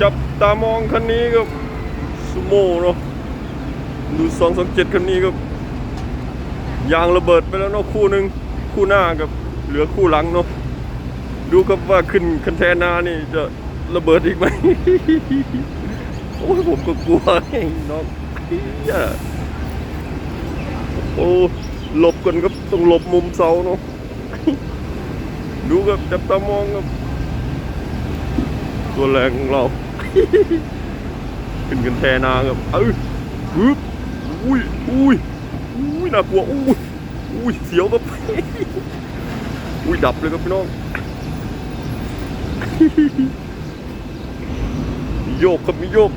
จับตามองคันนี้ครับซูโม่เนาะดูสองสองเจ็ดคันนี้ครับยางระเบิดไปแล้วเนาะคู่หนึ่งคู่หน้ากับเหลือคู่หลังเนาะดูครับว่าขึ้นคันแทนานี่จะระเบิดอีกไหมโอ้ยผมก็กลัวไอ้น้องโอ้หลบกันครับต้องหลบมุมเสาเนาะดูครับจับตามองครับตัวแรงของเรา ขึ้นกันแทนาครับเอ้ยฮึบอุ้ยอุ้ยอุ้ยน่ากลัวอุ้ยอุ้ยเสียวครับอุ้ยดับเลยครับพี่น้องมีโยกครับมีโยก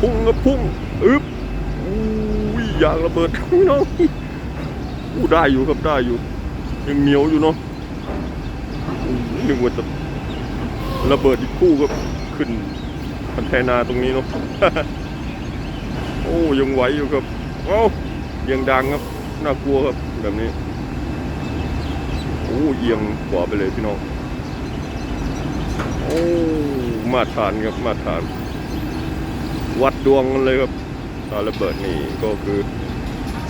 พุ่งครับพุ่งอึบอุ้ยยางระเบิดพี่น้องอู้ได้อยู่ครับได้อยู่ยังเหนียวอยู่เนาะนึกว่าจะ ระเบิดอีกคู่ก็ขึ้นคันแทนาตรงนี้เนาะโอ้ยังไหวอยู่ครับเอ้ายังดังครับน่ากลัวครับแบบนี้โอ้เอียงกว่าไปเลยพี่น้องโอ้มาตรฐานครับมาตรฐาน วัดดวงกันเลยครับตาระเบิดนี่ก็คือ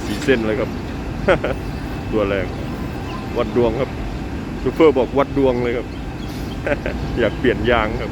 สีเส้นเลยครับ ตัวแรง วัดดวงครับซูเฟอร์บอกวัดดวงเลยครับ อยากเปลี่ยนยางครับ